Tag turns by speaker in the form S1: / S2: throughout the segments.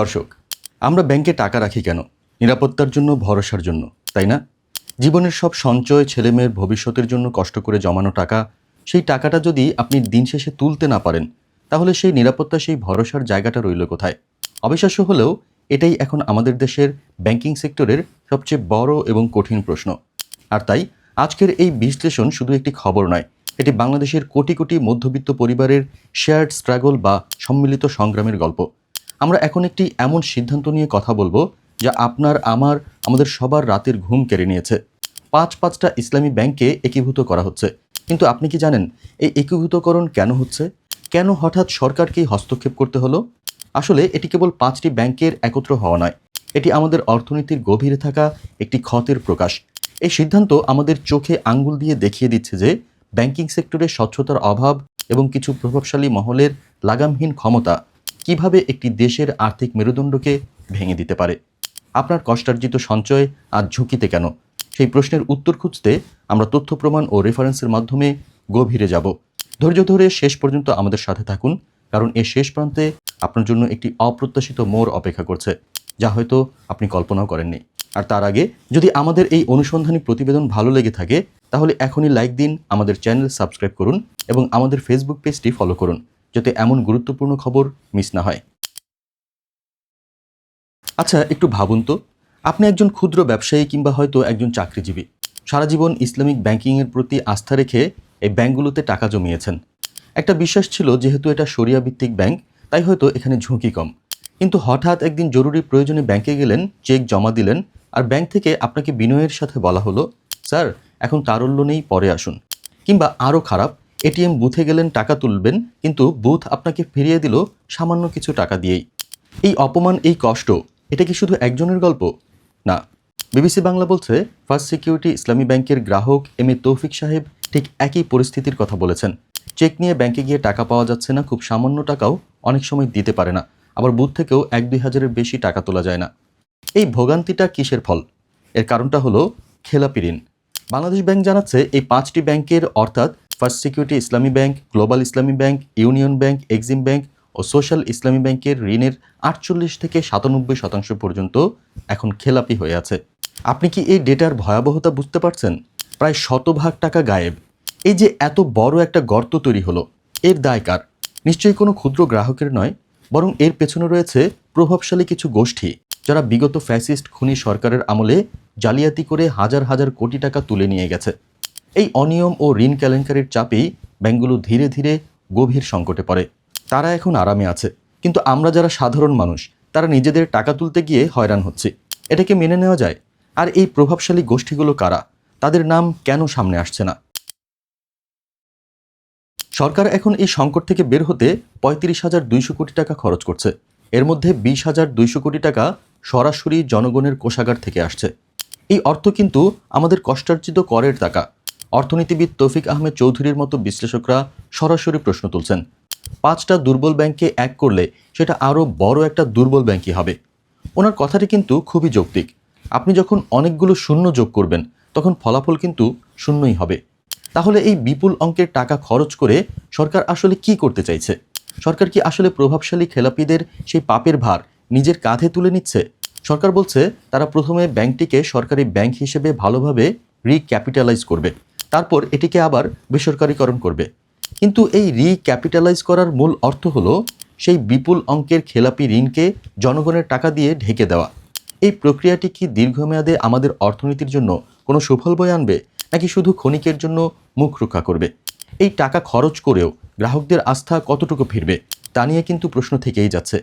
S1: দর্শক, আমরা ব্যাংকে টাকা রাখি কেন? নিরাপত্তার জন্য, ভরসার জন্য, তাই না? জীবনের সব সঞ্চয় ছেলেমেয়ের ভবিষ্যতের জন্য কষ্ট করে জমানো টাকা, সেই টাকাটা যদি আপনি দিন শেষে তুলতে না পারেন, তাহলে সেই নিরাপত্তা, সেই ভরসার জায়গাটা রইল কোথায়? অবিশ্বাস্য হলেও এটাই এখন আমাদের দেশের ব্যাংকিং সেক্টরের সবচেয়ে বড় এবং কঠিন প্রশ্ন। আর তাই, আজকের এই বিশ্লেষণ শুধু একটি খবর নয়, এটি বাংলাদেশের কোটি কোটি মধ্যবিত্ত পরিবারের শেয়ার্ড স্ট্রাগল বা সম্মিলিত সংগ্রামের গল্প। আমরা এখন একটি এমন সিদ্ধান্ত নিয়ে কথা বলব যা আপনার, আমার, আমাদের সবার রাতের ঘুম কেড়ে নিয়েছে। পাঁচ পাঁচটা ইসলামী ব্যাংকে একীভূত করা হচ্ছে। কিন্তু আপনি কি জানেন এই একীভূতকরণ কেন হচ্ছে? কেন হঠাৎ সরকারকেই হস্তক্ষেপ করতে হলো? আসলে এটি কেবল পাঁচটি ব্যাংকের একত্র হওয়া নয়। এটি আমাদের অর্থনীতির গভীরে থাকা একটি ক্ষতের প্রকাশ। এই সিদ্ধান্ত আমাদের চোখে আঙ্গুল দিয়ে দেখিয়ে দিচ্ছে যে ব্যাংকিং সেক্টরে স্বচ্ছতার অভাব এবং কিছু প্রভাবশালী মহলের লাগামহীন ক্ষমতা কীভাবে একটি দেশের আর্থিক মেরুদণ্ডকে ভেঙে দিতে পারে? আপনার কষ্টার্জিত সঞ্চয় আজ ঝুঁকিতে কেন? সেই প্রশ্নের উত্তর খুঁজতে আমরা তথ্য প্রমাণ ও রেফারেন্সের মাধ্যমে গভীরে যাব। ধৈর্য ধরে শেষ পর্যন্ত আমাদের সাথে থাকুন, কারণ এর শেষ প্রান্তে আপনার জন্য একটি অপ্রত্যাশিত মোড় অপেক্ষা করছে, যা হয়তো আপনি কল্পনাও করেননি। আর তার আগে, যদি আমাদের এই অনুসন্ধানী প্রতিবেদন ভালো লেগে থাকে, তাহলে এখনই লাইক দিন, আমাদের চ্যানেল সাবস্ক্রাইব করুন এবং আমাদের ফেসবুক পেজটি ফলো করুন। যাতে এমন গুরুত্বপূর্ণ খবর মিস না হয়। আচ্ছা একটু ভাবুন তো, আপনি একজন ক্ষুদ্র ব্যবসায়ী কিংবা হয়তো একজন চাকরিজীবী। সারা জীবন ইসলামিক ব্যাংকিংয়ের প্রতি আস্থা রেখে এই ব্যাংকগুলোতে টাকা জমিয়েছেন। একটা বিশ্বাস ছিল যেহেতু এটা সরিয়া ভিত্তিক ব্যাংক, তাই হয়তো এখানে ঝুঁকি কম। কিন্তু হঠাৎ একদিন জরুরি প্রয়োজনে ব্যাংকে গেলেন, চেক জমা দিলেন আর ব্যাংক থেকে আপনাকে বিনয়ের সাথে বলা হলো, স্যার, এখন তারল্য নেই, পরে আসুন। কিংবা আরও খারাপ এটিএম বুথে গেলেন, টাকা তুলবেন, কিন্তু বুথ আপনাকে ফিরিয়ে দিল সামান্য কিছু টাকা দিয়েই। এই অপমান, এই কষ্ট, এটা কি শুধু একজনের গল্প? না। বিবিসি বাংলা বলছে, ফার্স্ট সিকিউরিটি ইসলামী ব্যাংকের গ্রাহক এম এ তৌফিক সাহেব ঠিক একই পরিস্থিতির কথা বলেছেন। চেক নিয়ে ব্যাংকে গিয়ে টাকা পাওয়া যাচ্ছে না, খুব সামান্য টাকাও অনেক সময় দিতে পারে না। আবার বুথ থেকেও এক দুই হাজারের বেশি টাকা তোলা যায় না। এই ভোগান্তিটা কিসের ফল? এর কারণটা হলো খেলাপি ঋণ। বাংলাদেশ ব্যাংক জানাচ্ছে, এই পাঁচটি ব্যাংকের অর্থাৎ First Security Islami bank Global Islami bank Union bank Exim bank ও সোশ্যাল ইসলামী ব্যাংকের ঋণের আটচল্লিশ থেকে সাতানব্বই শতাংশ পর্যন্ত এখন খেলাপি হয়ে আছে। আপনি কি এই ডেটার ভয়াবহতা বুঝতে পারছেন? প্রায় শতভাগ টাকা গায়েব। এই যে এত বড় একটা গর্ত তৈরি হলো, এর দায় কার? নিশ্চয়ই কোনো ক্ষুদ্র গ্রাহকের নয়, বরং এর পেছনে রয়েছে প্রভাবশালী কিছু গোষ্ঠী, যারা বিগত ফ্যাসিস্ট খুনি সরকারের আমলে জালিয়াতি করে হাজার হাজার কোটি টাকা তুলে নিয়ে গেছে। এই অনিয়ম ও ঋণ কেলেঙ্কারির চাপেই ব্যাংকগুলো ধীরে ধীরে গভীর সংকটে পড়ে। তারা এখন আরামে আছে। কিন্তু আমরা যারা সাধারণ মানুষ, তারা নিজেদের টাকা তুলতে গিয়ে হয়রান হচ্ছে। এটাকে মেনে নেওয়া যায়? আর এই প্রভাবশালী গোষ্ঠীগুলো কারা? তাদের নাম কেন সামনে আসছে না? সরকার এখন এই সংকট থেকে বের হতে পঁয়ত্রিশ হাজার দুইশো কোটি টাকা খরচ করছে। এর মধ্যে বিশ হাজার দুইশো কোটি টাকা সরাসরি জনগণের কোষাগার থেকে আসছে। এই অর্থ কিন্তু আমাদের কষ্টার্জিত করের টাকা। অর্থনীতিবিদ তৌফিক আহমেদ চৌধুরীর মতো বিশ্লেষকরা সরাসরি প্রশ্ন তুলছেন, পাঁচটা দুর্বল ব্যাংকে এক করলে সেটা আরও বড় একটা দুর্বল ব্যাংকই হবে। ওনার কথাটি কিন্তু খুবই যৌক্তিক। আপনি যখন অনেকগুলো শূন্য যোগ করবেন, তখন ফলাফল কিন্তু শূন্যই হবে। তাহলে এই বিপুল অঙ্কের টাকা খরচ করে সরকার আসলে কি করতে চাইছে? সরকার কি আসলে প্রভাবশালী খেলাপিদের সেই পাপের ভার নিজের কাঁধে তুলে নিচ্ছে? সরকার বলছে, তারা প্রথমে ব্যাংকটিকে সরকারি ব্যাংক হিসেবে ভালোভাবে রিক্যাপিটালাইজ করবে। তারপর এটিকে আবার বেসরকারীকরণ করবে। কিন্তু এই রিক্যাপিটালাইজ করার মূল অর্থ হলো সেই বিপুল অঙ্কের খেলাপি ঋণকে জনগণের টাকা দিয়ে ঢেকে দেওয়া। এই প্রক্রিয়াটি কি দীর্ঘমেয়াদে আমাদের অর্থনীতির জন্য কোনো সুফল বয়ে আনবে, নাকি শুধু ক্ষণিকের জন্য মুখ রক্ষা করবে? এই টাকা খরচ করেও গ্রাহকদের আস্থা কতটুকু ফিরবে, তা নিয়ে কিন্তু প্রশ্ন থেকেই যাচ্ছে।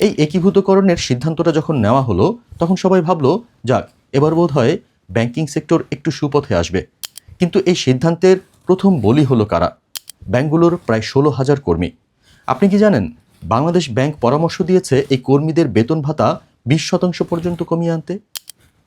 S1: এই একীভূতকরণের সিদ্ধান্তটা যখন নেওয়া হলো, তখন সবাই ভাবলো, যাক, এবার বোধ হয় ব্যাংকিং সেক্টর একটু সুপথে আসবে। কিন্তু এই সিদ্ধান্তের প্রথম বলি হলো কারা? ব্যাংকগুলোর প্রায় ষোলো হাজার কর্মী। আপনি কি জানেন, বাংলাদেশ ব্যাংক পরামর্শ দিয়েছে এই কর্মীদের বেতন ভাতা বিশ শতাংশ পর্যন্ত কমিয়ে আনতে?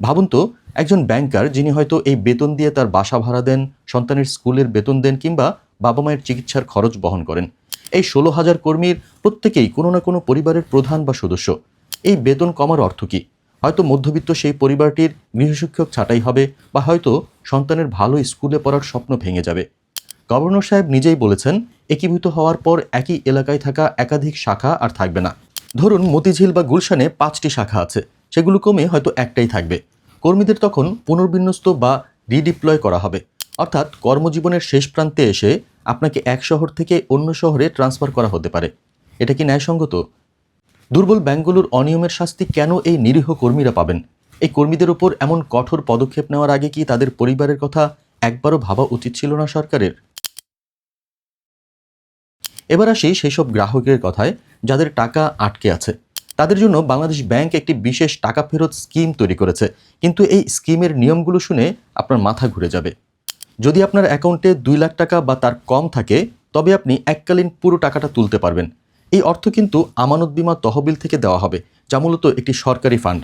S1: ভাবুন তো, একজন ব্যাংকার যিনি হয়তো এই বেতন দিয়ে তার বাসা ভাড়া দেন, সন্তানের স্কুলের বেতন দেন কিংবা বাবা মায়ের চিকিৎসার খরচ বহন করেন। এই ষোলো হাজার কর্মীর প্রত্যেকেই কোনো না কোনো পরিবারের প্রধান বা সদস্য। এই বেতন কমার অর্থ কী? হয়তো মধ্যবিত্ত সেই পরিবারটির গৃহশিক্ষক ছাঁটাই হবে বা হয়তো সন্তানের ভালো স্কুলে পড়ার স্বপ্ন ভেঙে যাবে। গভর্নর সাহেব নিজেই বলেছেন, একীভূত হওয়ার পর একই এলাকায় থাকা একাধিক শাখা আর থাকবে না। ধরুন মতিঝিল বা গুলশানে পাঁচটি শাখা আছে, সেগুলো কমে হয়তো একটাই থাকবে। কর্মীদের তখন পুনর্বিন্যস্ত বা রিডিপ্লয় করা হবে। অর্থাৎ কর্মজীবনের শেষ প্রান্তে এসে আপনাকে এক শহর থেকে অন্য শহরে ট্রান্সফার করা হতে পারে। এটা কি ন্যায়সঙ্গত? দুর্বল ব্যাংকগুলোর অনিয়মের শাস্তি কেন এই নিরীহ কর্মীরা পাবেন? এই কর্মীদের উপর এমন কঠোর পদক্ষেপ নেওয়ার আগে কি তাদের পরিবারের কথা একবারও ভাবা উচিত ছিল না সরকারের? এবার আসি সেই সব গ্রাহকের কথায়, যাদের টাকা আটকে আছে। তাদের জন্য বাংলাদেশ ব্যাংক একটি বিশেষ টাকা ফেরত স্কিম তৈরি করেছে। কিন্তু এই স্কিমের নিয়মগুলো শুনে আপনার মাথা ঘুরে যাবে। যদি আপনার অ্যাকাউন্টে দুই লাখ টাকা বা তার কম থাকে, তবে আপনি এককালীন পুরো টাকাটা তুলতে পারবেন। এই অর্থ কিন্তু আমানত বিমা তহবিল থেকে দেওয়া হবে, যা মূলত একটি সরকারি ফান্ড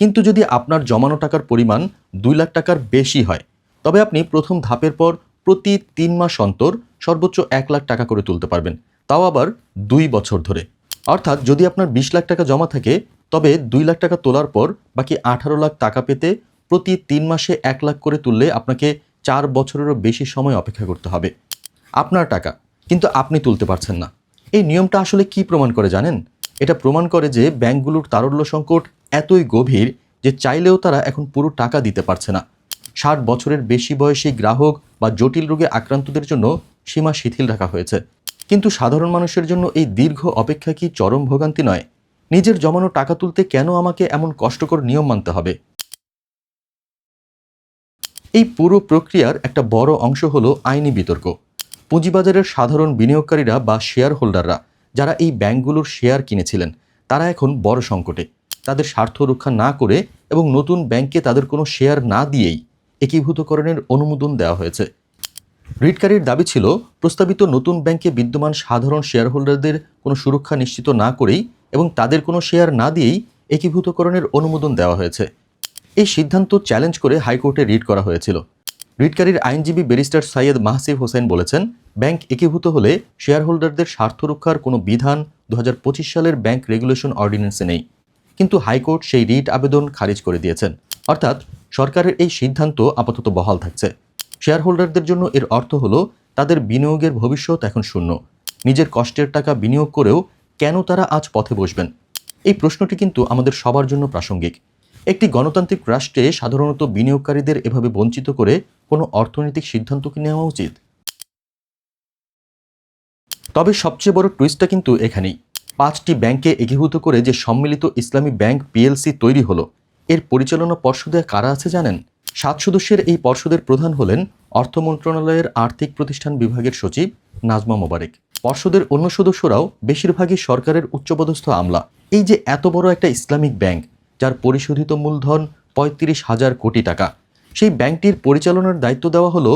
S1: কিন্তু যদি আপনার জমানো টাকার পরিমাণ দুই লাখ টাকার বেশি হয়, তবে আপনি প্রথম ধাপের পর প্রতি তিন মাস অন্তর সর্বোচ্চ এক লাখ টাকা করে তুলতে পারবেন। তাও আবার দুই বছর ধরে। অর্থাৎ যদি আপনার বিশ লাখ টাকা জমা থাকে, তবে দুই লাখ টাকা তোলার পর বাকি আঠারো লাখ টাকা পেতে প্রতি তিন মাসে এক লাখ করে তুললে আপনাকে চার বছরেরও বেশি সময় অপেক্ষা করতে হবে। আপনার টাকা কিন্তু আপনি তুলতে পারছেন না। এই নিয়মটা আসলে কি প্রমাণ করে জানেন? এটা প্রমাণ করে যে ব্যাংকগুলোর তারল্য সংকট এতই গভীর যে চাইলেও তারা এখন পুরো টাকা দিতে পারছে না। ষাট বছরের বেশি বয়সী গ্রাহক বা জটিল রোগে আক্রান্তদের জন্য সীমা শিথিল রাখা হয়েছে। কিন্তু সাধারণ মানুষের জন্য এই দীর্ঘ অপেক্ষা কি চরম ভোগান্তি নয়? নিজের জমানো টাকা তুলতে কেন আমাকে এমন কষ্টকর নিয়ম মানতে হবে? এই পুরো প্রক্রিয়ার একটা বড় অংশ হলো আইনি বিতর্ক। পুঁজিবাজারের সাধারণ বিনিয়োগকারীরা বা শেয়ার হোল্ডাররা যারা এই ব্যাংকগুলোর শেয়ার কিনেছিলেন, তারা এখন বড় সংকটে। তাদের স্বার্থ রক্ষা না করে এবং নতুন ব্যাংকে তাদের কোনো শেয়ার না দিয়েই একীভূতকরণের অনুমোদন দেওয়া হয়েছে। রিটকারীর দাবি ছিল, প্রস্তাবিত নতুন ব্যাংকে বিদ্যমান সাধারণ শেয়ার হোল্ডারদের কোনো সুরক্ষা নিশ্চিত না করেই এবং তাদের কোনো শেয়ার না দিয়েই একীভূতকরণের অনুমোদন দেওয়া হয়েছে। এই সিদ্ধান্ত চ্যালেঞ্জ করে হাইকোর্টে রিট করা হয়েছিল। রিটকারীর আইনজীবী ব্যারিস্টার সৈয়দ মাহসিব হোসেন বলেছেন, ব্যাংক একীভূত হলে শেয়ার হোল্ডারদের স্বার্থ রক্ষার কোনো বিধান দু হাজার পঁচিশ সালের ব্যাংক রেগুলেশন অর্ডিন্যান্সে নেই। কিন্তু হাইকোর্ট সেই রিট আবেদন খারিজ করে দিয়েছেন। অর্থাৎ সরকারের এই সিদ্ধান্ত আপাতত বহাল থাকছে। শেয়ার হোল্ডারদের জন্য এর অর্থ হলো, তাদের বিনিয়োগের ভবিষ্যৎ এখন শূন্য। নিজের কষ্টের টাকা বিনিয়োগ করেও কেন তারা আজ পথে বসবেন? এই প্রশ্নটি কিন্তু আমাদের সবার জন্য প্রাসঙ্গিক। একটি গণতান্ত্রিক রাষ্ট্রে সাধারণত বিনিয়োগকারীদের এভাবে বঞ্চিত করে কোনো অর্থনৈতিক সিদ্ধান্ত কি নেওয়া উচিত? তবে সবচেয়ে বড় টুইস্টটা কিন্তু এখানেই। পাঁচটি ব্যাংকে একীভূত করে যে সম্মিলিত ইসলামী ব্যাংক পিএলসি তৈরি হলো, এর পরিচালনা পর্ষদে কারা আছে জানেন? সাত সদস্যের এই পর্ষদের প্রধান হলেন অর্থ মন্ত্রণালয়ের আর্থিক প্রতিষ্ঠান বিভাগের সচিব নাজমা মোবারক। পর্ষদের অন্য সদস্যরাও বেশিরভাগই সরকারের উচ্চপদস্থ আমলা। এই যে এত বড় একটা ইসলামিক ব্যাংক, যার পরিশোধিত মূলধন পঁয়ত্রিশ হাজার কোটি টাকা সেই ব্যাংকটির পরিচালনার দায়িত্ব দেওয়া হলো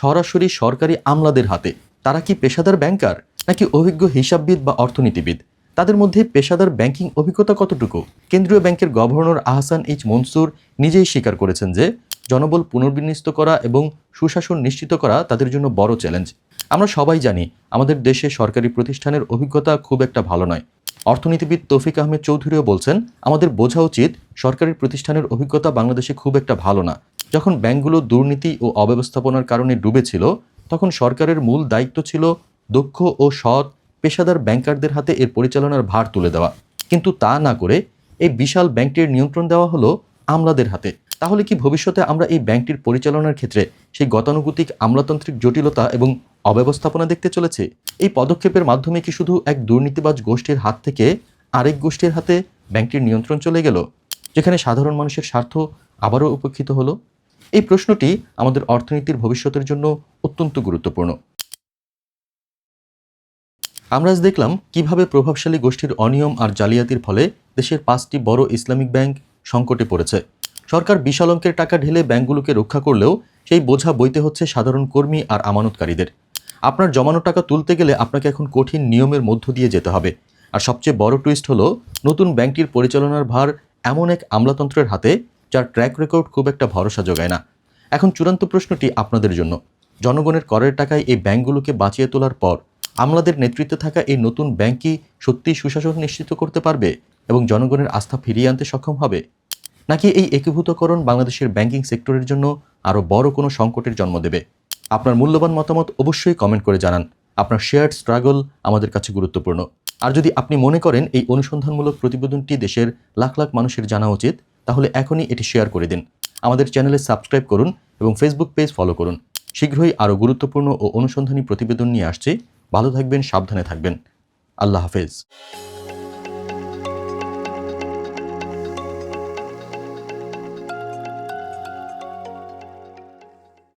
S1: সরাসরি সরকারি আমলাদের হাতে। তারা কি পেশাদার ব্যাংকার নাকি অভিজ্ঞ হিসাববিদ বা অর্থনীতিবিদ? তাদের মধ্যে পেশাদার ব্যাংকিং অভিজ্ঞতা কতটুকু? কেন্দ্রীয় ব্যাংকের গভর্নর আহসান এইচ মনসুর নিজেই স্বীকার করেছেন যে, জনবল পুনর্বিন্যস্ত করা এবং সুশাসন নিশ্চিত করা তাদের জন্য বড় চ্যালেঞ্জ। আমরা সবাই জানি, আমাদের দেশে সরকারি প্রতিষ্ঠানের অভিজ্ঞতা খুব একটা ভালো নয়। অর্থনীতিবিদ তৌফিক আহমেদ চৌধুরীও বলছেন, আমাদের বোঝা উচিত সরকারি প্রতিষ্ঠানের অভিজ্ঞতা বাংলাদেশে খুব একটা ভালো না। যখন ব্যাংকগুলো দুর্নীতি ও অব্যবস্থাপনার কারণে ডুবেছিল, তখন সরকারের মূল দায়িত্ব ছিল দক্ষ ও সৎ পেশাদার ব্যাংকারদের হাতে এর পরিচালনার ভার তুলে দেওয়া। কিন্তু তা না করে এই বিশাল ব্যাংকটির নিয়ন্ত্রণ দেওয়া হলো আমলাদের হাতে। তাহলে কি ভবিষ্যতে আমরা এই ব্যাংকটির পরিচালনার ক্ষেত্রে সেই গতানুগতিক, আমলাতান্ত্রিক জটিলতা এবং অব্যবস্থাপনা দেখতে চলেছে? এই পদক্ষেপের মাধ্যমে কি শুধু এক দুর্নীতিবাজ গোষ্ঠীর হাত থেকে আরেক গোষ্ঠীর হাতে ব্যাংকটির নিয়ন্ত্রণ চলে গেল, যেখানে সাধারণ মানুষের স্বার্থ আবারও উপেক্ষিত হলো? এই প্রশ্নটি আমাদের অর্থনীতির ভবিষ্যতের জন্য অত্যন্ত গুরুত্বপূর্ণ। আমরা আজ দেখলাম কীভাবে প্রভাবশালী গোষ্ঠীর অনিয়ম আর জালিয়াতির ফলে দেশের পাঁচটি বড় ইসলামিক ব্যাংক সংকটে পড়েছে। সরকার বিশাল অঙ্কের টাকা ঢেলে ব্যাংকগুলোকে রক্ষা করলেও সেই বোঝা বইতে হচ্ছে সাধারণ কর্মী আর আমানতকারীদের। আপনার জমানো টাকা তুলতে গেলে আপনাকে এখন কঠিন নিয়মের মধ্য দিয়ে যেতে হবে। আর সবচেয়ে বড় টুইস্ট হলো, নতুন ব্যাংকটির পরিচালনার ভার এমন এক আমলাতন্ত্রের হাতে যার ট্র্যাক রেকর্ড খুব একটা ভরসা যোগায় না। এখন চূড়ান্ত প্রশ্নটি আপনাদের জন্য। জনগণের করের টাকায় এই ব্যাংকগুলোকে বাঁচিয়ে তোলার পর আমলাদের নেতৃত্বে থাকা এই নতুন ব্যাংক কি সত্যিই সুশাসন নিশ্চিত করতে পারবে এবং জনগণের আস্থা ফিরিয়ে আনতে সক্ষম হবে? নাকি এই একীভূতকরণ বাংলাদেশের ব্যাংকিং সেক্টরের জন্য আরও বড় কোনো সংকটের জন্ম দেবে? আপনার মূল্যবান মতামত অবশ্যই কমেন্ট করে জানান। আপনার শেয়ার্ড স্ট্রাগল আমাদের কাছে গুরুত্বপূর্ণ। আর যদি আপনি মনে করেন এই অনুসন্ধানমূলক প্রতিবেদনটি দেশের লাখ লাখ মানুষের জানা উচিত তাহলে এখনই এটি শেয়ার করে দিন। আমাদের চ্যানেলে সাবস্ক্রাইব করুন এবং ফেসবুক পেজ ফলো করুন। শীঘ্রই আরও গুরুত্বপূর্ণ ও অনুসন্ধানী প্রতিবেদন নিয়ে আসছে। ভালো থাকবেন, সাবধানে থাকবেন। আল্লাহ হাফেজ।